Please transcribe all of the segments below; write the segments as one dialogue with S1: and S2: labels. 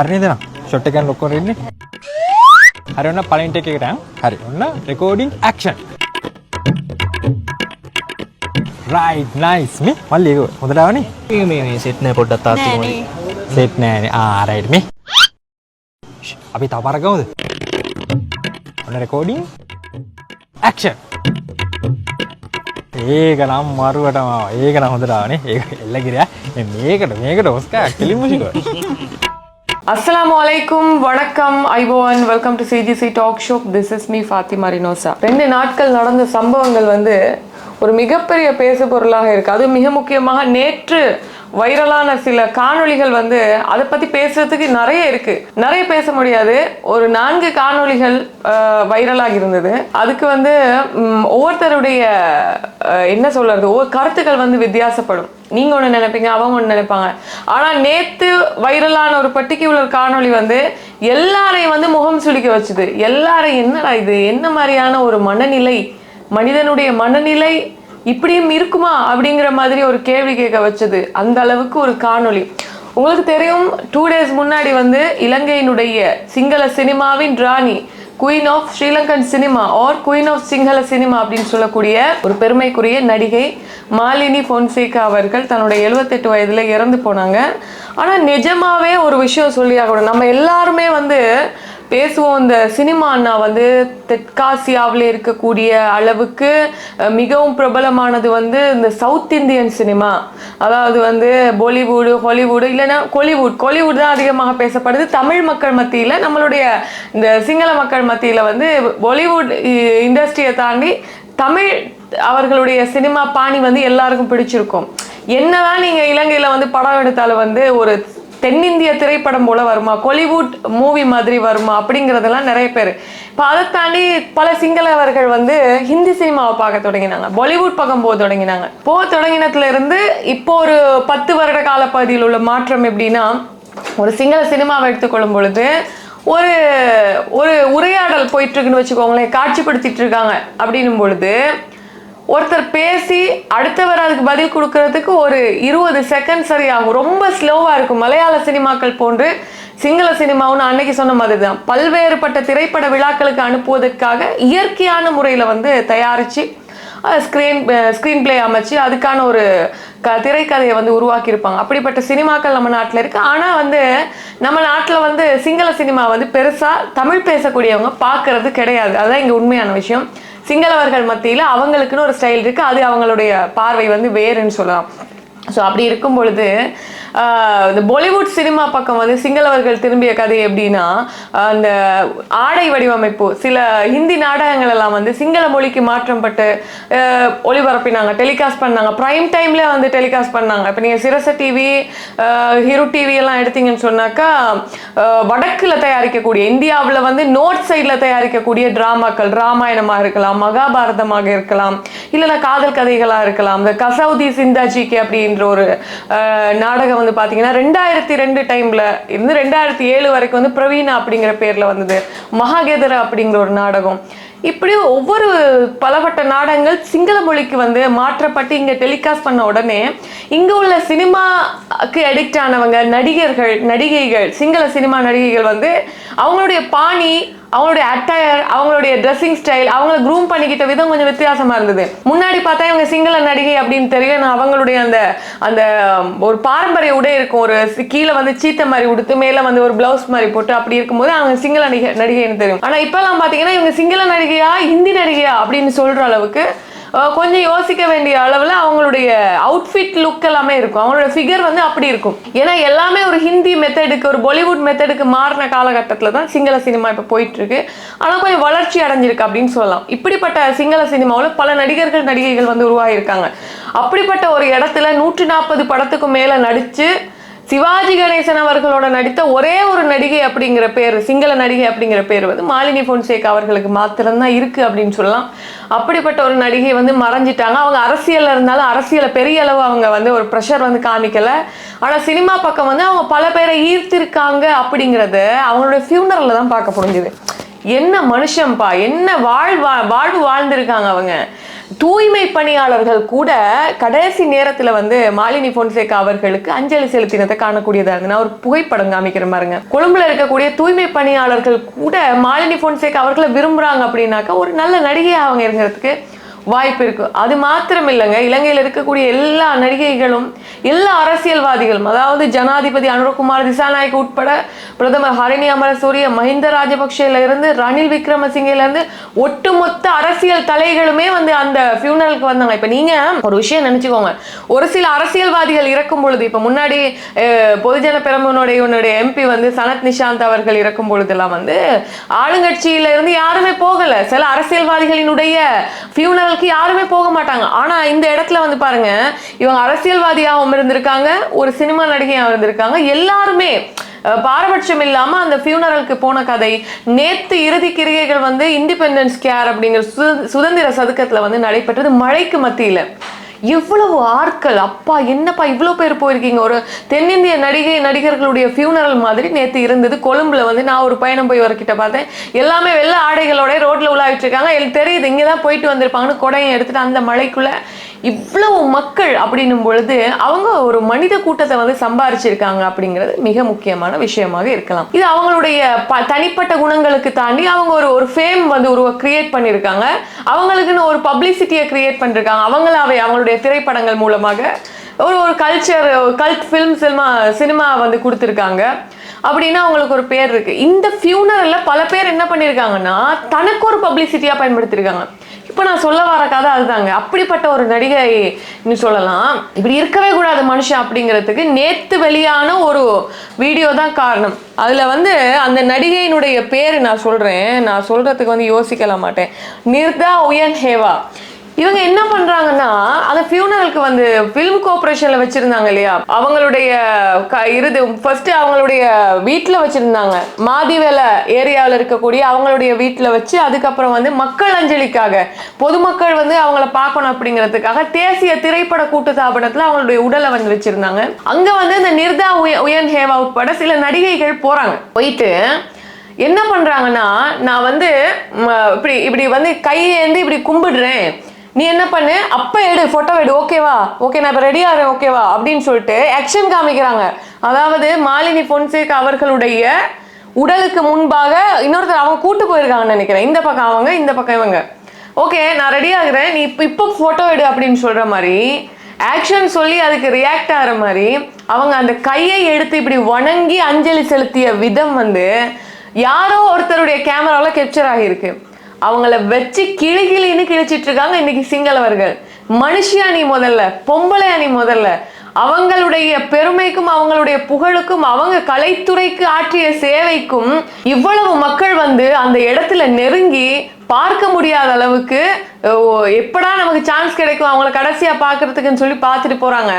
S1: හරි නේද? නම් ෂොට් එක ගන්න ඔක්කොම රෙඩි හරි ඔන්න පළවෙනි ටේක් එකට හරි ඔන්න රෙකෝඩින් ඇක්ෂන් රයිට් නයිස් මේ මල්ලි ඒක හොඳට ආවනේ.
S2: මේ මේ මේ සෙට් නෑ පොඩ්ඩක් තාත්ති මොයි
S1: සෙට් නෑනේ ආ රයිට් මේ. අපි තව පාරක් ගමුද? ඔන්න රෙකෝඩින් ඇක්ෂන් ඒක නම් මරුවටම ආවා. ඒක නම් හොඳට ආවනේ. ඒක එල්ල ගිරයා මේකට මේකට ඔස්කා කෙලින්ම ශිකව
S3: அஸ்ஸலாமு அலைக்கும் வணக்கம் iPhone. Welcome to CGC talk show this is me Fathima Rinosa ரெண்டு நாட்கள் நடந்த சம்பவங்கள் வந்து ஒரு மிகப்பெரிய பேசு பொருளாக இருக்குது அது மிக முக்கியமாக நேற்று வைரலான சில காணொளிகள் வந்து அதை பற்றி பேசுறதுக்கு நிறைய இருக்கு. நிறைய பேச முடியாது. ஒரு நான்கு காணொளிகள் வைரலாக இருந்தது. அதுக்கு வந்து ஒவ்வொருத்தருடைய என்ன சொல்றது? ஒவ்வொரு கருத்துக்கள் வந்து வித்தியாசப்படும். நீங்கள் ஒன்று நினைப்பீங்க அவங்க ஒன்று நினைப்பாங்க. ஆனால் நேற்று வைரலான ஒரு பர்டிகுலர் காணொளி வந்து எல்லாரையும் வந்து முகம் சுளிக்க வச்சுது. எல்லாரையும் என்னடா இது? என்ன மாதிரியான ஒரு மனநிலை? மனிதனுடைய மனநிலை இப்படியும் இருக்குமா அப்படிங்கிற மாதிரி ஒரு கேள்வி கேட்க வச்சது. அந்த அளவுக்கு ஒரு காணொளி. உங்களுக்கு தெரியும் டூ டேஸ் முன்னாடி வந்து இலங்கையினுடைய சிங்கள சினிமாவின் ராணி queen of Sri Lankan cinema or queen of Sinhala cinema அப்படின்னு சொல்லக்கூடிய ஒரு பெருமைக்குரிய நடிகை மாலினி பொன்சேகா அவர்கள் தன்னுடைய எழுபத்தெட்டு வயதில் இறந்து போனாங்க. ஆனால் நிஜமாவே ஒரு விஷயம் சொல்லி ஆகணும் நம்ம எல்லாருமே வந்து பேசுவோம். இந்த சினிமா அண்ணா வந்து தெற்காசியாவில் இருக்கக்கூடிய அளவுக்கு மிகவும் பிரபலமானது வந்து இந்த சவுத் இந்தியன் சினிமா. அதாவது வந்து பாலிவுடு ஹாலிவுடு இல்லைன்னா கொலிவுட். கொலிவுட் தான் அதிகமாக பேசப்படுது. தமிழ் மக்கள் மத்தியில் நம்மளுடைய இந்த சிங்கள மக்கள் மத்தியில் வந்து பாலிவுட் இண்டஸ்ட்ரியை தாண்டி தமிழ் அவர்களுடைய சினிமா பாணி வந்து எல்லாருக்கும் பிடிச்சிருக்கும். என்னதான் நீங்க இலங்கையில வந்து படம் எடுத்தாலும் வந்து ஒரு தென்னிந்திய திரைப்படம் போல வருமா? கொலிவுட் மூவி மாதிரி வருமா? அப்படிங்கிறதெல்லாம் நிறைய பேர். இப்போ அதை தாண்டி பல சிங்களவர்கள் வந்து ஹிந்தி சினிமாவை பார்க்க தொடங்கினாங்க. பாலிவுட் பக்கம் போக தொடங்கினாங்க. போக தொடங்கினதுல இருந்து இப்போ ஒரு பத்து வருட காலப்பகுதியில் உள்ள மாற்றம் எப்படின்னா ஒரு சிங்கள சினிமாவை எடுத்துக்கொள்ளும் பொழுது ஒரு ஒரு உரையாடல் போயிட்டு இருக்குன்னு வச்சுக்கோங்களேன் காட்சிப்படுத்திட்டு இருக்காங்க. அப்படின்னும் பொழுது ஒருத்தர் பேசி அடுத்தவர் அதுக்கு பதில் கொடுக்கறதுக்கு ஒரு இருபது செகண்ட் சரியாகும். ரொம்ப ஸ்லோவாக இருக்கும். மலையாள சினிமாக்கள் போன்று சிங்கள சினிமாவும் நான் அன்னைக்கு சொன்ன மாதிரி தான் பல்வேறுபட்ட திரைப்பட விழாக்களுக்கு அனுப்புவதற்காக இயற்கையான முறையில் வந்து தயாரித்து ஸ்க்ரீன் ஸ்க்ரீன் பிளே அமைச்சு அதுக்கான ஒரு க திரைக்கதையை வந்து உருவாக்கியிருப்பாங்க. அப்படிப்பட்ட சினிமாக்கள் நம்ம நாட்டில் இருக்குது ஆனால் வந்து நம்ம நாட்டில் வந்து சிங்கள சினிமா வந்து பெருசாக தமிழ் பேசக்கூடியவங்க பார்க்கறது கிடையாது. அதுதான் இங்கே உண்மையான விஷயம். சிங்களவர்கள் மத்தியில் அவங்களுக்குன்னு ஒரு ஸ்டைல் இருக்கு. அது அவங்களுடைய பார்வை வந்து வேறுன்னு சொல்லலாம். ஸோ அப்படி இருக்கும் பொழுது இந்த பாலிவுட் சினிமா பக்கம் வந்து சிங்களவர்கள் திரும்பிய கதை எப்படின்னா அந்த ஆடை வடிவமைப்பு. சில ஹிந்தி நாடகங்கள் எல்லாம் வந்து சிங்கள மொழிக்கு மாற்றப்பட்டு ஒளிபரப்பினாங்க டெலிகாஸ்ட் பண்ணாங்க. ப்ரைம் டைம்ல வந்து டெலிகாஸ்ட் பண்ணாங்க. இப்போ நீங்கள் சிரச டிவி ஹீரோ டிவி எல்லாம் எடுத்தீங்கன்னு சொன்னாக்கா வடக்கில் தயாரிக்கக்கூடிய இந்தியாவில் வந்து நோர்த் சைடில் தயாரிக்கக்கூடிய டிராமாக்கள் ராமாயணமாக இருக்கலாம் மகாபாரதமாக இருக்கலாம் இல்லைன்னா காதல் கதைகளாக இருக்கலாம். இந்த கசௌதி சிந்தாஜிக்கு அப்படின்ற ஒரு நாடகம் வந்து பார்த்தீங்கன்னா ரெண்டாயிரத்தி ரெண்டு டைமில் இருந்து ரெண்டாயிரத்தி ஏழு வரைக்கும் வந்து பிரவீனா அப்படிங்கிற பேரில் வந்தது. மகாகேதர அப்படிங்கிற ஒரு நாடகம். இப்படி ஒவ்வொரு பலவட்ட நாடகங்கள் சிங்கள மொழிக்கு வந்து மாற்றப்பட்டு இங்கே டெலிகாஸ்ட் பண்ண உடனே இங்கே உள்ள சினிமாக்கு அடிக்ட் ஆனவங்க நடிகர்கள் நடிகைகள் சிங்கள சினிமா நடிகைகள் வந்து அவங்களுடைய பாணி அவங்களுடைய அட்டையர் அவங்களுடைய ட்ரெஸ்ஸிங் ஸ்டைல் அவங்கள க்ரூம் பண்ணிக்கிட்ட விதம் கொஞ்சம் வித்தியாசமா இருந்தது. முன்னாடி பார்த்தா இவங்க சிங்கள நடிகை அப்படின்னு தெரியும் நான் அவங்களுடைய அந்த அந்த ஒரு பாரம்பரிய உடை இருக்கும். ஒரு கீழே வந்து சீத்த மாதிரி உடுத்து மேலே வந்து ஒரு பிளவுஸ் மாதிரி போட்டு அப்படி இருக்கும்போது அவங்க சிங்கள நடிகை நடிகைன்னு தெரியும். ஆனால் இப்போல்லாம் பார்த்தீங்கன்னா இவங்க சிங்கள நடிகையா ஹிந்தி நடிகையா அப்படின்னு சொல்கிற அளவுக்கு கொஞ்சம் யோசிக்க வேண்டிய அளவில் அவங்களுடைய அவுட்ஃபிட் லுக் எல்லாமே இருக்கும். அவங்களோட ஃபிகர் வந்து அப்படி இருக்கும். ஏன்னா எல்லாமே ஒரு ஹிந்தி மெத்தடுக்கு ஒரு பாலிவுட் மெத்தடுக்கு மாறின காலகட்டத்தில் தான் சிங்கள சினிமா இப்போ போயிட்டுருக்கு. ஆனால் கொஞ்சம் வளர்ச்சி அடைஞ்சிருக்கு அப்படின்னு சொல்லலாம். இப்படிப்பட்ட சிங்கள சினிமாவில் பல நடிகர்கள் நடிகைகள் வந்து உருவாகியிருக்காங்க. அப்படிப்பட்ட ஒரு இடத்துல நூற்றி நாற்பது படத்துக்கு மேலே நடித்து சிவாஜி கணேசன் அவர்களோட நடித்த ஒரே ஒரு நடிகை அப்படிங்கிற பேர் சிங்கள நடிகை அப்படிங்கிற பேர் வந்து மாலினி பொன்சேகா அவர்களுக்கு மாத்திரம்தான் இருக்குது அப்படின்னு சொல்லலாம். அப்படிப்பட்ட ஒரு நடிகை வந்து மறைஞ்சிட்டாங்க. அவங்க அரசியலில் இருந்தாலும் அரசியலை பெரிய அளவு அவங்க வந்து ஒரு ப்ரெஷர் வந்து காமிக்கலை. ஆனால் சினிமா பக்கம் வந்து அவங்க பல பேரை ஈர்த்திருக்காங்க அப்படிங்கிறத அவங்களுடைய ஃபியூனரில் தான் பார்க்க முடிஞ்சுது என்ன மனுஷன்பா என்ன வாழ்வா வாழ்வு வாழ்ந்திருக்காங்க அவங்க. தூய்மை பணியாளர்கள் கூட கடைசி நேரத்தில் வந்து மாலினி பொன்சேகா அவர்களுக்கு அஞ்சலி செலுத்தினதை காணக்கூடியதாக இருந்து நான் ஒரு புகைப்படம் காமிக்கிற பாருங்க கொழும்புல இருக்கக்கூடிய தூய்மை பணியாளர்கள் கூட மாலினி பொன்சேகா அவர்களை விரும்புகிறாங்க அப்படின்னாக்கா ஒரு நல்ல நடிகை அவங்க இருக்கிறதுக்கு வாய்ப்பு இருக்கு. அது மாத்திரம் இல்லைங்க இலங்கையில் இருக்கக்கூடிய எல்லா நடிகைகளும் எல்லா அரசியல்வாதிகளும் அதாவது ஜனாதிபதி அனுரகுமார் திசாநாயக் உட்பட பிரதமர் ஹரணி அமரசூரிய மஹிந்த ராஜபக்சேல இருந்து ரணில் விக்ரமசிங்கேல இருந்து ஒட்டுமொத்த அரசியல் தலைகளுமே வந்து அந்த ஃபியூனலுக்கு வந்தாங்க. இப்ப நீங்க ஒரு விஷயம் நினைச்சுக்கோங்க. ஒரு சில அரசியல்வாதிகள் இறக்கும் பொழுது இப்ப முன்னாடி பொதுஜன பெரமுனுடைய உன்னுடைய எம்பி வந்து சனத் நிஷாந்த் அவர்கள் இறக்கும் பொழுதெல்லாம் வந்து ஆளுங்கட்சியில இருந்து யாருமே போகல. சில அரசியல்வாதிகளினுடைய ஃபியூனலுக்கு யாருமே போக மாட்டாங்க. ஆனா இந்த இடத்துல வந்து பாருங்க இவங்க அரசியல்வாதியாகவும் இருந்திருக்காங்க ஒரு சினிமா நடிகையாகவும் இருந்திருக்காங்க. எல்லாருமே பாரபட்சம் இல்லாம அந்த ஃபியூனரலுக்கு போன கதை நேத்து இறுதி கிரிகைகள் வந்து இண்டிபெண்டன்ஸ் கேர் அப்படிங்கிற சுதந்திர சதுக்கத்துல வந்து நடைபெற்றது மழைக்கு மத்தியில. எவ்வளவு ஆட்கள்? அப்பா என்னப்பா இவ்வளோ பேர் போயிருக்கீங்க? ஒரு தென்னிந்திய நடிகை நடிகர்களுடைய ஃபியூனரல் மாதிரி நேற்று இருந்தது. கொழும்புல வந்து நான் ஒரு பயணம் போய் வரக்கிட்ட பார்த்தேன். எல்லாமே வெள்ளை ஆடைகளோட ரோட்டில் உலாவிட்டு இருக்காங்க. எனக்கு தெரியுது இங்கே தான் போயிட்டு வந்திருப்பாங்கன்னு கொடையை எடுத்துட்டு அந்த மலைக்குள்ளே இவ்வளவு மக்கள் அப்படின்னும் பொழுது அவங்க ஒரு மனித கூட்டத்தை வந்து சம்பாரிச்சிருக்காங்க அப்படிங்கிறது மிக முக்கியமான விஷயமாக இருக்கலாம். இது அவங்களுடைய ப- தனிப்பட்ட குணங்களுக்கு தாண்டி அவங்க ஒரு ஒரு ஃபேம் வந்து உருவ கிரியேட் பண்ணியிருக்காங்க அவங்களுக்குன்னு ஒரு பப்ளிசிட்டியை கிரியேட் பண்ணிருக்காங்க. அவங்களாவே அவங்களுடைய திரைப்படங்கள் மூலமாக ஒரு ஒரு culture cult film cinema cinema வந்து கொடுத்துருக்காங்க. அப்படின்னா அவங்களுக்கு ஒரு பேர் இருக்கு. இந்த ஃபியூனரில் பல பேர் என்ன பண்ணியிருக்காங்கன்னா தனக்கு ஒரு பப்ளிசிட்டியாக பயன்படுத்தியிருக்காங்க இப்போ நான் சொல்ல வர கதை அதுதாங்க. அப்படிப்பட்ட ஒரு நடிகை நீ சொல்லலாம். இப்படி இருக்கவே கூடாது மனுஷன் அப்படிங்கிறதுக்கு நேத்து வெளியான ஒரு வீடியோ தான் காரணம். அதில் வந்து அந்த நடிகையினுடைய பேர் நான் சொல்கிறேன் நான் சொல்கிறதுக்கு வந்து யோசிக்கல மாட்டேன். நிர்தா உயன் ஹேவா இவங்க என்ன பண்றாங்கன்னா அந்த ஃபியூனலுக்கு வந்து ஃபிலிம் கோஆபரேஷன்ல வச்சிருந்தாங்க இல்லையா? அவங்களுடைய க- இறுதி ஃபர்ஸ்ட் அவங்களுடைய வீட்டில் வச்சிருந்தாங்க. மாதிவேல ஏரியாவில் இருக்கக்கூடிய அவங்களுடைய வீட்டில் வச்சு அதுக்கப்புறம் வந்து மக்கள் அஞ்சலிக்காக பொதுமக்கள் வந்து அவங்கள பார்க்கணும் அப்படிங்கிறதுக்காக தேசிய திரைப்பட கூட்டுத்தாபனத்துல அவங்களுடைய உடலை வந்து வச்சிருந்தாங்க. அங்க வந்து இந்த நிர்தா உய- உயன் ஹேவா உட்பட சில நடிகைகள் போறாங்க. போயிட்டு என்ன பண்றாங்கன்னா நான் வந்து ம, இப்படி இப்படி வந்து கையேந்து இப்படி கும்பிடுறேன். நீ என்ன பண்ணு? அப்ப எடு போட்டோ எடு. ஓகேவா ஓகே நான் இப்ப ரெடி இருக்கேன். ஓகேவா அப்படின்னு சொல்லிட்டு ஆக்ஷன் காமிக்கிறாங்க. அதாவது மாலினி பொன்சேக் அவர்களுடைய உடலுக்கு முன்பாக இன்னொருத்தர் அவங்க கூட்டு போயிருக்காங்கன்னு நினைக்கிறேன். இந்த பக்கம் அவங்க இந்த பக்கம் இவங்க. ஓகே நான் ரெடி ஆகுறேன் நீ இப்போ இப்போ ஃபோட்டோ எடு அப்படின்னு சொல்கிற மாதிரி ஆக்ஷன் சொல்லி அதுக்கு ரியாக்ட் ஆகிற மாதிரி அவங்க அந்த கையை எடுத்து இப்படி வணங்கி அஞ்சலி செலுத்திய விதம் வந்து யாரோ ஒருத்தருடைய கேமராவில் கேப்சர் ஆகியிருக்கு. அவங்கள வச்சு கிளி கிளின்னு கிழிச்சிட்டு இருக்காங்க இன்னைக்கு சிங்களவர்கள். மனுஷி அணி முதல்ல பொம்பளை அணி முதல்ல. அவங்களுடைய பெருமைக்கும் அவங்களுடைய புகழுக்கும் அவங்க கலைத்துறைக்கு ஆற்றிய சேவைக்கும் இவ்வளவு மக்கள் வந்து அந்த இடத்துல நெருங்கி பார்க்க முடியாத அளவுக்கு எப்படா நமக்கு சான்ஸ் கிடைக்கும்? அவங்கள கடைசியா பார்க்கறதுக்குன்னு சொல்லி பார்த்துட்டு போறாங்க.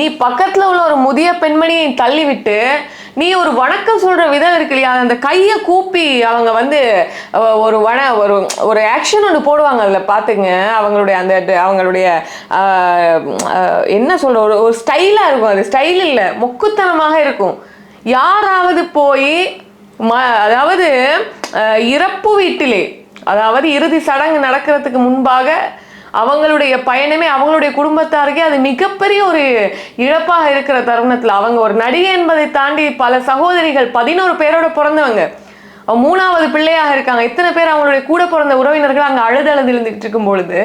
S3: நீ பக்கத்துல உள்ள ஒரு முதிய பெண்மணியை தள்ளி விட்டு நீ ஒரு வணக்கம் சொல்ற விதம் இருக்கு இல்லையா? அந்த கையை கூப்பி அவங்க வந்து ஒரு வன ஒரு ஒரு ஆக்ஷன் ஒன்று போடுவாங்க அதில் பார்த்துங்க அவங்களுடைய அந்த அவங்களுடைய என்ன சொல்ற ஒரு ஒரு ஸ்டைலாக இருக்கும் அது. ஸ்டைல் இல்லை மொக்குத்தனமாக இருக்கும். யாராவது போய் ம அதாவது இறப்பு வீட்டிலே அதாவது இறுதி சடங்கு நடக்கிறதுக்கு முன்பாக அவங்களுடைய பயணமே அவங்களுடைய குடும்பத்தாருக்கே அது மிகப்பெரிய ஒரு இழப்பாக இருக்கிற தருணத்தில் அவங்க ஒரு நடிகை என்பதை தாண்டி பல சகோதரிகள் பதினோரு பேரோட பிறந்தவங்க. அவங்க மூணாவது பிள்ளையாக இருக்காங்க. இத்தனை பேர் அவங்களுடைய கூட பிறந்த உறவினர்கள் அங்கே அழுது அழுது இருந்துகிட்டு இருக்கும் பொழுது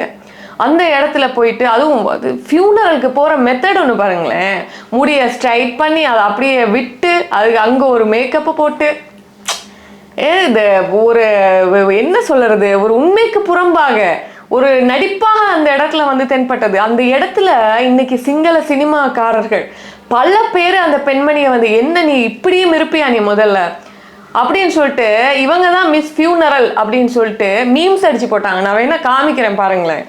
S3: அந்த இடத்துல போயிட்டு அதுவும் அது ஃபியூனரலுக்கு போகிற மெத்தட் ஒன்று பாருங்களேன். முடியை ஸ்ட்ரைட் பண்ணி அதை அப்படியே விட்டு அதுக்கு அங்கே ஒரு மேக்கப்பை போட்டு ஏ இது ஒரு என்ன சொல்கிறது ஒரு உண்மைக்கு புறம்பாக ஒரு நடிப்பாக அந்த இடத்துல வந்து தென்பட்டது. அந்த இடத்துல இன்னைக்கு சிங்கள சினிமாக்காரர்கள் பல பேர் அந்த பெண்மணியை வந்து என்ன நீ இப்படியும் இருப்பியா நீ முதல்ல? அப்படின்னு சொல்லிட்டு இவங்க தான் மிஸ் ஃபியூனரல் அப்படின்னு சொல்லிட்டு மீம்ஸ் அடிச்சு போட்டாங்க. நான் வேணா காமிக்கிறேன் பாருங்களேன்.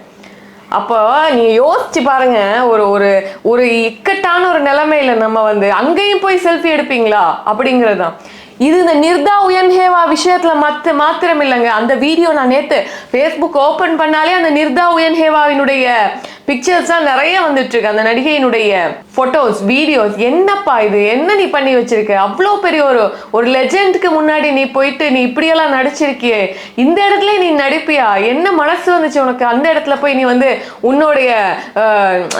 S3: அப்போ நீ யோசிச்சு பாருங்க ஒரு ஒரு ஒரு இக்கட்டான ஒரு நிலைமையில நம்ம வந்து அங்கேயும் போய் செல்ஃபி எடுப்பீங்களா? அப்படிங்கிறது தான். இது இந்த நிர்தா உயன்ஹேவா விஷயத்துல மத்த மாத்திரம் இல்லைங்க அந்த வீடியோ நான் நேத்து ஃபேஸ்புக் ஓபன் பண்ணாலே அந்த நிர்தா உயன்ஹேவாவினுடைய பிக்சர்ஸ்லாம் நிறைய வந்துட்டு இருக்கு அந்த நடிகையினுடைய ஃபோட்டோஸ் வீடியோஸ் என்னப்பா இது? என்ன நீ பண்ணி வச்சிருக்க? அவ்வளோ பெரிய ஒரு ஒரு லெஜெண்டுக்கு முன்னாடி நீ போயிட்டு நீ இப்படியெல்லாம் நடிச்சிருக்கியே. இந்த இடத்துல நீ நடிப்பியா? என்ன மனசு வந்துச்சு உனக்கு? அந்த இடத்துல போய் நீ வந்து உன்னுடைய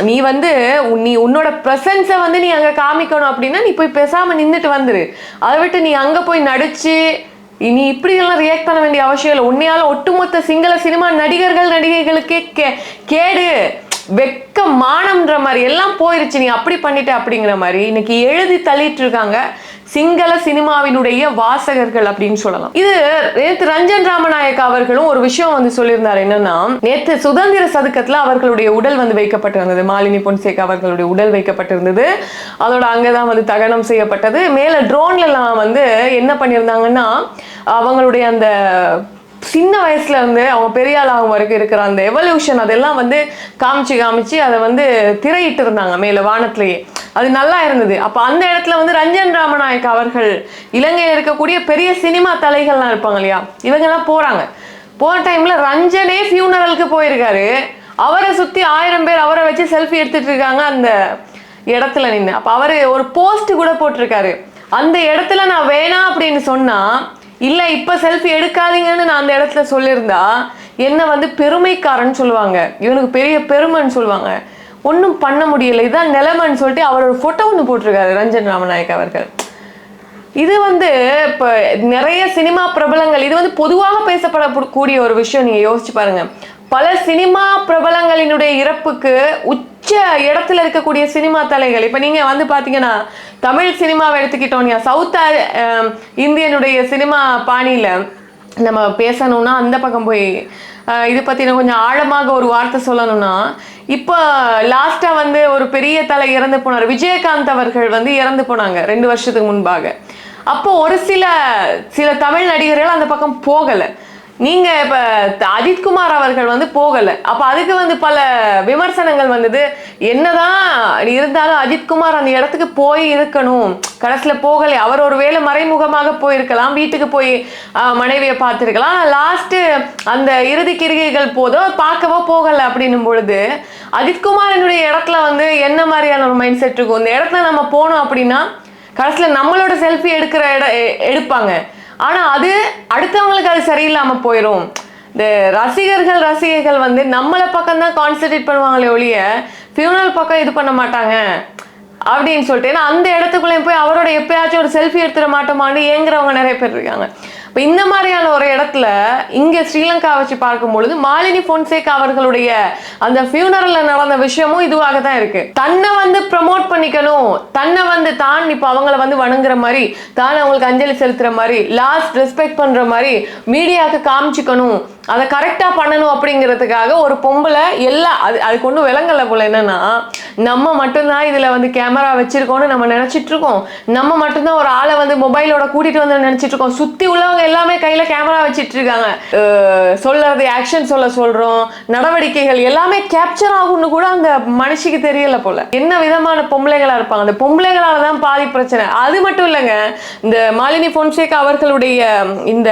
S3: நீ வந்து உன்- நீ உன்னோட ப்ரெசன்ஸை வந்து நீ அங்கே காமிக்கணும் அப்படின்னா நீ போய் பேசாமல் நின்றுட்டு வந்துரு. அதை விட்டு நீ அங்கே போய் நடிச்சு நீ இப்படியெல்லாம் ரியாக்ட் பண்ண வேண்டிய அவசியம் இல்லை. உன்னையால ஒட்டுமொத்த சிங்கள சினிமா நடிகர்கள் நடிகைகளுக்கே கே கேடு. வெக்க மானம்ன்ற மாதிரி எல்லாம் போயிருச்சு நீ அப்படி பண்ணிட்ட அப்படிங்கிற மாதிரி இன்னைக்கு எழுதி தள்ளிட்டு இருக்காங்க சிங்கள சினிமாவினுடைய வாசகர்கள் அப்படின்னு சொல்லலாம். இது நேற்று ரஞ்சன் ராமநாயக் அவர்களும் ஒரு விஷயம் வந்து சொல்லியிருந்தார் என்னன்னா நேற்று சுதந்திர சதுக்கத்துல அவர்களுடைய உடல் வந்து வைக்கப்பட்டிருந்தது. மாலினி பொன்சேக் அவர்களுடைய உடல் வைக்கப்பட்டிருந்தது. அதோட அங்கதான் வந்து தகனம் செய்யப்பட்டது. மேல ட்ரோன்ல எல்லாம் வந்து என்ன பண்ணியிருந்தாங்கன்னா அவங்களுடைய அந்த சின்ன வயசுல இருந்து அவங்க பெரிய ஆளாகும் வரைக்கும் இருக்கிற அந்த எவல்யூஷன் அதெல்லாம் வந்து காமிச்சு காமிச்சு அதை வந்து திரையிட்டு இருந்தாங்க மேல வானத்திலேயே. அது நல்லா இருந்தது. அப்போ அந்த இடத்துல வந்து ரஞ்சன் ராமநாயக் அவர்கள் இலங்கையில் இருக்கக்கூடிய பெரிய சினிமா தலைகள்லாம் இருப்பாங்க இல்லையா? இவங்கெல்லாம் போறாங்க. போன டைம்ல ரஞ்சனே ஃபியூனரலுக்கு போயிருக்காரு. அவரை சுத்தி ஆயிரம் பேர் அவரை வச்சு செல்ஃபி எடுத்துட்டு இருக்காங்க அந்த இடத்துல நின்று அப்போ அவர் ஒரு போஸ்ட் கூட போட்டிருக்காரு. அந்த இடத்துல நான் வேணாம் அப்படின்னு சொன்னா இல்லை இப்போ செல்ஃபி எடுக்காதீங்கன்னு நான் அந்த இடத்துல சொல்லியிருந்தா என்னை வந்து பெருமைக்காரன்னு சொல்லுவாங்க. இவனுக்கு பெரிய பெருமைன்னு சொல்லுவாங்க. ஒன்றும் பண்ண முடியல. இதான் நிலைமைன்னு சொல்லிட்டு அவரோட ஃபோட்டோ ஒன்று போட்டிருக்காரு ரஞ்சன் ராமநாயக் அவர்கள். இது வந்து இப்போ நிறைய சினிமா பிரபலங்கள் இது வந்து பொதுவாக பேசப்படக்கூடிய ஒரு விஷயம் நீங்கள் யோசிச்சு பாருங்க. பல சினிமா பிரபலங்களினுடைய இறப்புக்கு உச்ச இடத்துல இருக்கக்கூடிய சினிமா தலைகள். இப்போ நீங்கள் வந்து பார்த்தீங்கன்னா தமிழ் சினிமாவை எடுத்துக்கிட்டோம் சவுத் இந்தியனுடைய சினிமா பாணியில் நம்ம பேசணும்னா அந்த பக்கம் போய் இதை இது கொஞ்சம் ஆழமாக ஒரு வார்த்தை சொல்லணும்னா இப்போ லாஸ்ட்டாக வந்து ஒரு பெரிய தலை இறந்து போனார். விஜயகாந்த் அவர்கள் வந்து இறந்து போனாங்க ரெண்டு வருஷத்துக்கு முன்பாக. அப்போ ஒரு சில சில தமிழ் நடிகர்கள் அந்த பக்கம் போகலை. நீங்க இப்ப த- அஜித்குமார் அவர்கள் வந்து போகல. அப்ப அதுக்கு வந்து பல விமர்சனங்கள் வந்தது. என்னதான் இருந்தாலும் அஜித்குமார் அந்த இடத்துக்கு போய் இருக்கணும். கடைசியில போகலை. அவர் ஒரு வேளை மறைமுகமாக போயிருக்கலாம். வீட்டுக்கு போய் மனைவியை பார்த்துருக்கலாம். லாஸ்ட் அந்த இறுதி கிரிகைகள் போதோ பார்க்கவோ போகல அப்படின்னும் பொழுது அஜித்குமாரினுடைய இடத்துல வந்து என்ன மாதிரியான ஒரு மைண்ட் செட் இருக்கும்? இந்த இடத்துல நம்ம போனோம் அப்படின்னா கடைசியில நம்மளோட செல்ஃபி எடுக்கிற இட எ- எடுப்பாங்க. ஆனால் அது அடுத்தவங்களுக்கு அது சரியில்லாமல் போயிடும் இந்த ரசிகர்கள் ரசிகைகள் வந்து நம்மளை பக்கம் தான் கான்சென்ட்ரேட் பண்ணுவாங்களே ஒழிய ஃபியூனல் பக்கம் இது பண்ண மாட்டாங்க. அப்படின்னு சொல்லிட்டு ஏன்னா அந்த இடத்துக்குள்ளேயும் போய் அவரோட எப்பயாச்சும் ஒரு செல்ஃபி எடுத்துட மாட்டோமான்னு ஏங்குறவங்க நிறைய பேர் இருக்காங்க. இப்போ இந்த மாதிரியான ஒரு இடத்துல இங்க ஸ்ரீலங்கா வச்சு பார்க்கும் பொழுது மாலினி பொன்சேகா அவர்களுடைய அந்த ஃபியூனரல்ல நடந்த விஷயமும் இதுவாக தான் இருக்கு. தன்னை வந்து ப்ரமோட் பண்ணிக்கணும். தன்னை வந்து தான் இப்போ அவங்கள வந்து வணங்குற மாதிரி தான் அவங்களுக்கு அஞ்சலி செலுத்துற மாதிரி லாஸ்ட் ரெஸ்பெக்ட் பண்ற மாதிரி மீடியாவுக்கு காமிச்சிக்கணும். அதை கரெக்டாக பண்ணணும் அப்படிங்கிறதுக்காக ஒரு பொம்பளை எல்லா அது அதுக்கு ஒன்றும் விளங்கலை போல என்னன்னா நம்ம மட்டும்தான் இதில் வந்து கேமரா வச்சிருக்கோம்னு நம்ம நினைச்சிட்டு இருக்கோம். நம்ம மட்டும்தான் ஒரு ஆளை வந்து மொபைலோட கூட்டிகிட்டு வந்து நினச்சிட்டு இருக்கோம். சுற்றி உள்ளவங்க எல்லாமே கையில கேமரா வச்சிட்டு இருக்காங்க சொல்றது ஆக்ஷன் சொல்ல சொல்றோம் நடவடிக்கைகள் எல்லாமே கேப்சர் ஆகும்னு கூட அந்த மனுஷிக்கு தெரியல போல. என்ன விதமான பொம்பளைகளா இருப்பாங்க? அந்த பொம்பளைகளால தான் பாதி பிரச்சனை. அது மட்டும் இல்லைங்க இந்த மாலினி பொன்சேகா அவர்களுடைய இந்த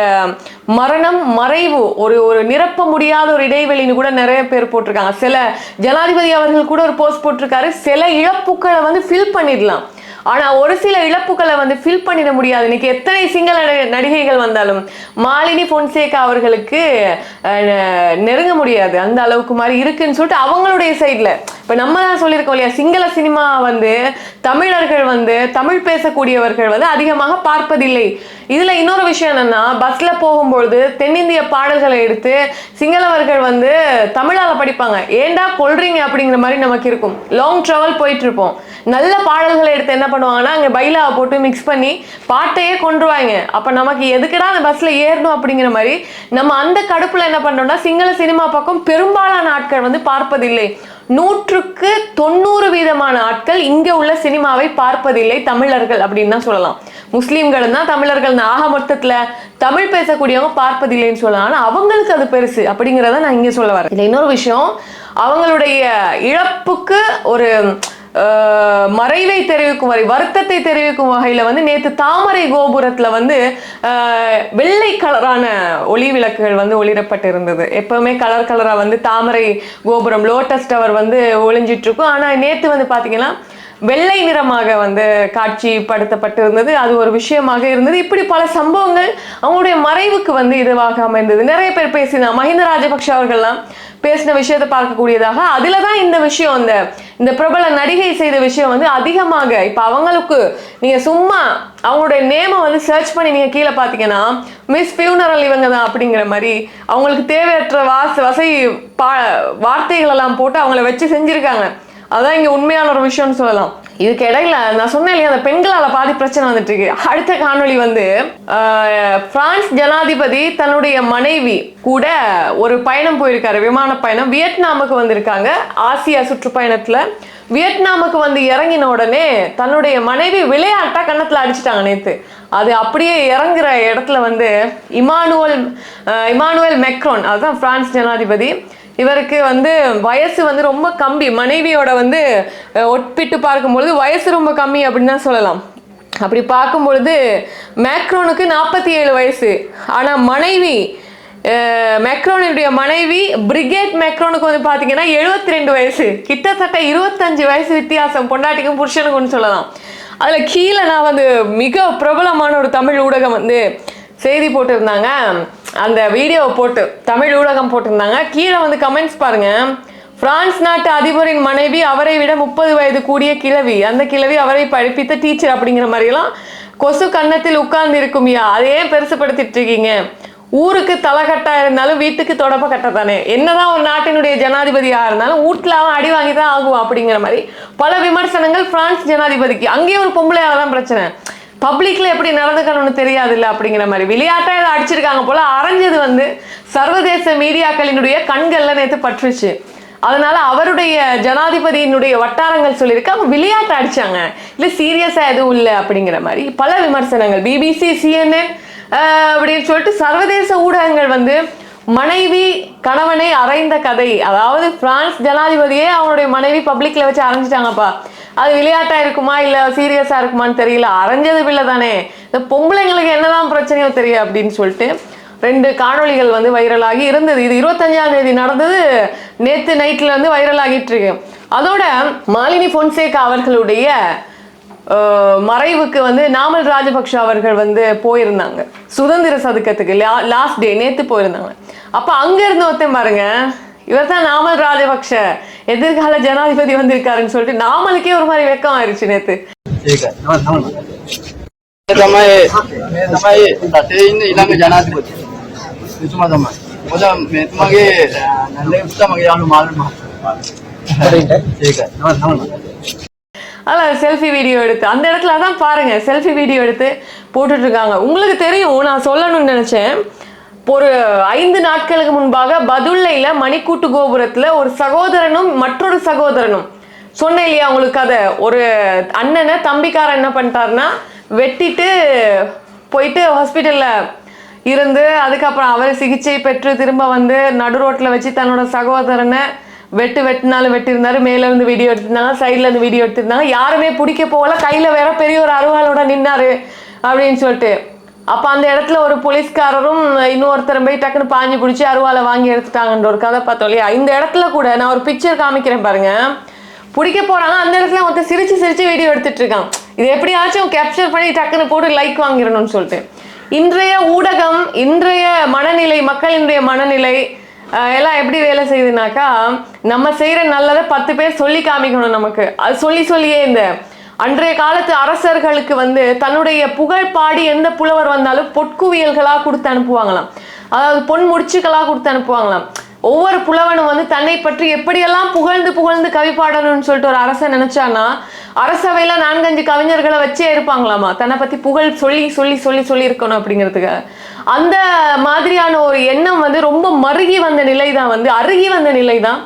S3: மரணம் மறைவு ஒரு ஒரு நிரப்ப முடியாத ஒரு இடைவெளின்னு கூட நிறைய பேர் போட்டிருக்காங்க. சில ஜனாதிபதி அவர்கள் கூட ஒரு போஸ்ட் போட்டிருக்காரு. சில இழப்புக்களை வந்து ஃபில் பண்ணிடலாம். ஆனால் ஒரு சில இழப்புகளை வந்து ஃபில் பண்ணிட முடியாது. இன்னைக்கு எத்தனை சிங்கள நடிகைகள் வந்தாலும் மாலினி பொன்சேகா அவர்களுக்கு நெருங்க முடியாது. அந்த அளவுக்கு மாதிரி இருக்குன்னு சொல்லிட்டு அவங்களுடைய சைடில் இப்போ நம்ம தான் சொல்லியிருக்கோம் இல்லையா சிங்கள சினிமா வந்து தமிழர்கள் வந்து தமிழ் பேசக்கூடியவர்கள் வந்து அதிகமாக பார்ப்பதில்லை. இதில் இன்னொரு விஷயம் என்னென்னா பஸ்ஸில் போகும்பொழுது தென்னிந்திய பாடல்களை எடுத்து சிங்களவர்கள் வந்து தமிழால் படிப்பாங்க. ஏன்டா கொள்றீங்க அப்படிங்கிற மாதிரி நமக்கு இருக்கும். லாங் ட்ராவல் போயிட்டு இருப்போம். நல்ல பாடல்களை எடுத்து என்ன பண்ணுவாங்கன்னா அங்க பைலாவை போட்டு மிக்ஸ் பண்ணி பாட்டையே கொண்டுருவாங்க அப்போ நமக்கு எதுக்குடா அந்த பஸ்ஸில் ஏறணும் அப்படிங்கிற மாதிரி நம்ம அந்த கடுப்பில் என்ன பண்ணுறோம்னா சிங்கள சினிமா பக்கம் பெரும்பாலான ஆட்கள் வந்து பார்ப்பதில்லை. நூற்றுக்கு தொண்ணூறு வீதமான ஆட்கள் இங்கே உள்ள சினிமாவை பார்ப்பதில்லை தமிழர்கள் அப்படின்னு தான் சொல்லலாம். முஸ்லீம்கள் தான் தமிழர்கள். ஆக மொத்தத்தில் தமிழ் பேசக்கூடியவங்க பார்ப்பதில்லைன்னு சொல்லலாம். ஆனால் அவங்களுக்கு அது பெருசு அப்படிங்கிறத நான் இங்கே சொல்ல வரேன். இன்னொரு விஷயம் அவங்களுடைய இழப்புக்கு ஒரு மறைவை தெரிவிக்கும் வரை வருத்தத்தை தெரிவிக்கும் வகையில் வந்து நேற்று தாமரை கோபுரத்தில் வந்து வெள்ளை கலரான ஒளி விளக்குகள் வந்து ஒளிரப்பட்டு இருந்தது எப்பவுமே கலர் கலராக வந்து தாமரை கோபுரம் லோட்டஸ் டவர் வந்து ஒளிஞ்சிட்ருக்கும் ஆனால் நேற்று வந்து பார்த்தீங்கன்னா வெள்ளை நிறமாக வந்து காட்சிப்படுத்தப்பட்டு இருந்தது அது ஒரு விஷயமாக இருந்தது. இப்படி பல சம்பவங்கள் அவங்களுடைய மறைவுக்கு வந்து இதுவாக அமைந்தது. நிறைய பேர் பேசினா மஹிந்த ராஜபக்ஷ அவர்கள்லாம் பேசின விஷயத்தை பார்க்கக்கூடியதாக அதில் தான் இந்த விஷயம் அந்த இந்த பிரபல நடிகை செய்த விஷயம் வந்து அதிகமாக இப்போ அவங்களுக்கு நீங்கள் சும்மா அவங்களுடைய நேமை வந்து சர்ச் பண்ணி நீங்கள் கீழே பார்த்தீங்கன்னா மிஸ் ஃபியூனரல் இவங்க தான் அப்படிங்கிற மாதிரி அவங்களுக்கு தேவையற்ற வாச வசை பா வார்த்தைகளெல்லாம் போட்டு அவங்கள வச்சு செஞ்சுருக்காங்க. அதான் இங்க உண்மையான ஒரு விஷயம்னு சொல்லலாம். இதுக்கு இடையில நான் சொன்னேன் இல்லையா அந்த பெண்களால பாதி பிரச்சனை வந்துட்டு இருக்கு அடுத்த காணொளி வந்து பிரான்ஸ் ஜனாதிபதி தன்னுடைய மனைவி கூட ஒரு பயணம் போயிருக்காரு. விமான பயணம். வியட்நாமுக்கு வந்திருக்காங்க. ஆசியா சுற்றுப்பயணத்துல. வியட்நாமுக்கு வந்து இறங்கின உடனே தன்னுடைய மனைவி விளையாட்டா கன்னத்துல அடிச்சிட்டாங்க நேத்து. அது அப்படியே இறங்குற இடத்துல வந்து இமானுவல் இமானுவல் மெக்ரோன் அதுதான் பிரான்ஸ் ஜனாதிபதி இவருக்கு வந்து வயசு வந்து ரொம்ப கம்மி. மனைவியோட வந்து ஒப்பிட்டு பார்க்கும்பொழுது வயசு ரொம்ப கம்மி அப்படின்னு தான் சொல்லலாம். அப்படி பார்க்கும் பொழுது மேக்ரோனுக்கு நாற்பத்தி ஏழு வயசு. ஆனால் மனைவி மேக்ரோனுடைய மனைவி பிரிகேட் மேக்ரோனுக்கு வந்து பார்த்தீங்கன்னா எழுபத்தி ரெண்டு வயசு. கிட்டத்தட்ட இருபத்தஞ்சு வயசு வித்தியாசம். பொண்டாட்டிக்கும் புருஷனுக்குன்னு சொல்லலாம். அதில் கீழே நான் வந்து மிக பிரபலமான ஒரு தமிழ் ஊடகம் வந்து செய்தி போட்டிருந்தாங்க. அந்த வீடியோவை போட்டு தமிழ் ஊடகம் போட்டிருந்தாங்க. கீழே வந்து கமெண்ட்ஸ் பாருங்க. பிரான்ஸ் நாட்டு அதிபரின் மனைவி அவரை விட முப்பது வயது கூடிய கிழவி. அந்த கிழவி அவரை படிப்பித்த டீச்சர் அப்படிங்கிற மாதிரிலாம் கொசு கன்னத்தில் உட்கார்ந்து இருக்கும் யா. ஏன் பெருசுப்படுத்திட்டு இருக்கீங்க. ஊருக்கு தலைக்கட்டா இருந்தாலும் வீட்டுக்கு தொடப்ப கட்ட தானே என்னதான் ஒரு நாட்டினுடைய ஜனாதிபதியா இருந்தாலும் வீட்டில் அவன் அடி வாங்கி தான் ஆகும் அப்படிங்கிற மாதிரி பல விமர்சனங்கள் பிரான்ஸ் ஜனாதிபதிக்கு. அங்கேயும் ஒரு பொம்பளையால தான் பிரச்சனை. பப்ளிக்ல எப்படி நடந்துக்கணும்னு தெரியாது இல்லை அப்படிங்கிற மாதிரி. விளையாட்டாக இதை அடிச்சிருக்காங்க போல அரைஞ்சது வந்து சர்வதேச மீடியாக்களினுடைய கண்கள்ல நேற்று பற்றுச்சு அதனால அவருடைய ஜனாதிபதியினுடைய வட்டாரங்கள் சொல்லியிருக்கு. அவங்க விளையாட்டு அடிச்சாங்க. இல்ல சீரியஸா எதுவும் இல்லை அப்படிங்கிற மாதிரி. பல விமர்சனங்கள். பிபிசி சிஎன்என் அப்படின்னு சொல்லிட்டு சர்வதேச ஊடகங்கள் வந்து மனைவி கணவனை அரைந்த கதை. அதாவது பிரான்ஸ் ஜனாதிபதியே அவனுடைய மனைவி பப்ளிக்ல வச்சு அரைஞ்சிட்டாங்கப்பா. அது விளையாட்டா இருக்குமா? இல்ல சீரியஸா இருக்குமான்னு தெரியல. அரைஞ்சது பிள்ளை தானே இந்த பொம்பளைங்களுக்கு என்னதான் பிரச்சனையோ தெரியும் அப்படின்னு சொல்லிட்டு ரெண்டு காணொளிகள் வந்து வைரலாகி இருந்தது. இது இருபத்தஞ்சாம் தேதி நடந்தது. நேத்து நைட்ல வந்து வைரல் ஆகிட்டு இருக்கு. அதோட மாலினி பொன்சேகா அவர்களுடைய மறைவுக்கு வந்து நாமல் ராஜபக்ஷ அவர்கள் வந்து போயிருந்தாங்க. சுதந்திர சதுக்கத்துக்கு லாஸ்ட் டே நேத்து போயிருந்தாங்க. அப்ப அங்க இருந்து ஒருத்தன் பாருங்க. இவர் தான் நாமல் ராஜபக்ஷ எதிர்கால ஜனாதிபதி வந்திருக்காருன்னு சொல்லிட்டு நாமலுக்கே ஒரு மாதிரி வெக்கம் ஆயிருச்சு நேத்து
S4: ඒක තමයි මේ තමයි රටේ ඉන්න ඊළඟ ජනාධිපති එතුමා තමයි මොකද මෙතුමාගේ නැල්ලේ පුතා මගේ යාළු මාළු මහත්තයා ඒකයි නම නම
S3: அதான் செல்ஃபி வீடியோ எடுத்து அந்த இடத்துல தான் பாருங்க செல்ஃபி வீடியோ எடுத்து போட்டுட்டு இருக்காங்க உங்களுக்கு தெரியும் நான் சொல்லணும்னு நினைச்சேன் ஒரு ஐந்து நாட்களுக்கு முன்பாக பதுல்லையில மணிக்கூட்டு கோபுரத்துல ஒரு சகோதரனும் மற்றொரு சகோதரனும். சொன்னேன் இல்லையா உங்களுக்கு அதை ஒரு அண்ணனை தம்பிக்காரன் என்ன பண்ணிட்டாருன்னா வெட்டிட்டு போயிட்டு ஹாஸ்பிட்டலில் இருந்து அதுக்கப்புறம் அவர் சிகிச்சை பெற்று திரும்ப வந்து நடு ரோட்டில் வச்சு தன்னோட சகோதரனை வெட்டு வெட்டினாலும் வெட்டியிருந்தாரு மேலேருந்து வீடியோ எடுத்திருந்தாங்க சைட்லேருந்து வீடியோ எடுத்திருந்தாங்க. யாருமே பிடிக்க போகல கையில் வேற பெரிய ஒரு அருவாளோட நின்னாரு அப்படின்னு சொல்லிட்டு. அப்ப அந்த இடத்துல ஒரு போலீஸ்காரரும் இன்னொருத்தரும் போய் டக்குன்னு பாஞ்சு பிடிச்சி அருவாளை வாங்கி எடுத்துட்டாங்கன்ற ஒரு கதை பார்த்தோம் இல்லையா? இந்த இடத்துல கூட நான் ஒரு பிக்சர் காமிக்கிறேன் பாருங்க. பிடிக்க போறாங்க அந்த இடத்துல ஒருத்தர் சிரிச்சு சிரிச்சு வீடியோ எடுத்துட்டு இருக்கான். இது எப்படியாச்சும் கேப்சர் பண்ணி டக்குன்னு போட்டு லைக் வாங்கிடணும்னு சொல்லிட்டு. இன்றைய ஊடகம் இன்றைய மனநிலை மக்களினுடைய மனநிலை எல்லாம் எப்படி வேலை செய்யுதுனாக்கா நம்ம செய்யற நல்லதை பத்து பேர் சொல்லி காமிக்கணும் நமக்கு. அது சொல்லி சொல்லியே இந்த அன்றைய காலத்து அரசர்களுக்கு வந்து தன்னுடைய புகழ் பாடி எந்த புலவர் வந்தாலும் பொற்குவியல்களாக கொடுத்து அனுப்புவாங்களாம். அதாவது பொன் முடிச்சுக்களாக கொடுத்து அனுப்புவாங்களாம். ஒவ்வொரு புலவனும் வந்து தன்னை பற்றி எப்படியெல்லாம் புகழ்ந்து புகழ்ந்து கவி பாடணும்னு சொல்லிட்டு ஒரு அரசன் நினைச்சானா அரசவையில நான்கஞ்சு கவிஞர்களை வச்சே இருப்பாங்களாமா? தன்னை பத்தி புகழ் சொல்லி சொல்லி சொல்லி சொல்லி இருக்கணும் அப்படிங்கிறதுக்கு. அந்த மாதிரியான ஒரு எண்ணம் வந்து ரொம்ப மருகி வந்த நிலை தான் வந்து அருகி வந்த நிலை தான்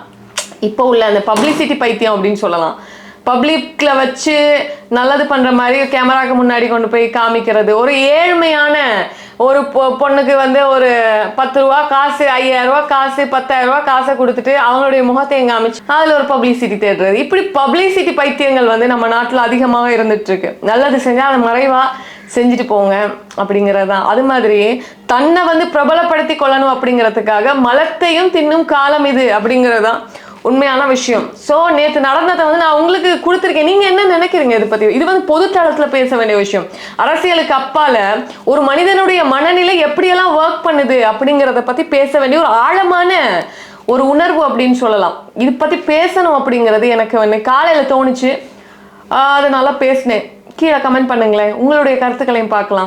S3: இப்போ உள்ள அந்த பப்ளிசிட்டி பைத்தியம் அப்படின்னு சொல்லலாம். பப்ளிக்ல வச்சு நல்லது பண்ற மாதிரி கேமராக்கு முன்னாடி கொண்டு போய் காமிக்கிறது. ஒரு ஏழ்மையான ஒரு பொ- பொண்ணுக்கு வந்து ஒரு பத்து ரூபா காசு ஐயாயிரம் ரூபா காசு பத்தாயிரம் ரூபா காசை கொடுத்துட்டு அவங்களுடைய முகத்தை காமிச்சு அதுல ஒரு பப்ளிசிட்டி தேடுறது. இப்படி பப்ளிசிட்டி பைத்தியங்கள் வந்து நம்ம நாட்டில் அதிகமாக இருந்துட்டு இருக்கு நல்லது செஞ்சா அதை மறைவா செஞ்சுட்டு போங்க அப்படிங்கிறது தான். அது மாதிரி தன்னை வந்து பிரபலப்படுத்தி கொள்ளணும் அப்படிங்கிறதுக்காக மலத்தையும் தின்னும் காலம் இது அப்படிங்கிறது தான். உண்மையான விஷயம். ஸோ நேற்று நடந்ததை வந்து நான் உங்களுக்கு கொடுத்துருக்கேன். நீங்கள் என்ன நினைக்கிறீங்க இதை பற்றி இது வந்து பொதுத்தளத்தில் பேச வேண்டிய விஷயம். அரசியலுக்கு அப்பால் ஒரு மனிதனுடைய மனநிலை எப்படியெல்லாம் ஒர்க் பண்ணுது அப்படிங்கிறத பற்றி பேச வேண்டிய ஒரு ஆழமான ஒரு உணர்வு அப்படின்னு சொல்லலாம். இது பற்றி பேசணும் அப்படிங்கிறது எனக்கு வந்து காலையில் தோணுச்சு. அதை நல்லா பேசினேன். கீழே கமெண்ட் பண்ணுங்களேன். உங்களுடைய கருத்துக்களையும் பார்க்கலாம்.